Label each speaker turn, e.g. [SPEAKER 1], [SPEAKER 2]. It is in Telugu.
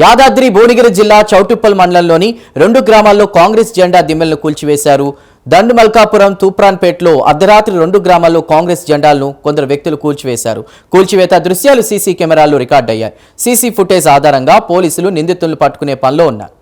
[SPEAKER 1] యాదాద్రి భువనగిరి జిల్లా చౌటుప్పల్ మండలంలోని రెండు గ్రామాల్లో కాంగ్రెస్ జెండా దిమ్మెలను కూల్చివేశారు. దండు మల్కాపురం తూప్రాన్పేటలో అర్ధరాత్రి రెండు గ్రామాల్లో కాంగ్రెస్ జెండాలను కొందరు వ్యక్తులు కూల్చివేశారు. కూల్చివేత దృశ్యాలు సీసీ కెమెరాల్లో రికార్డయ్యాయి. సీసీ ఫుటేజ్ ఆధారంగా పోలీసులు నిందితులను పట్టుకునే పనిలో ఉన్నారు.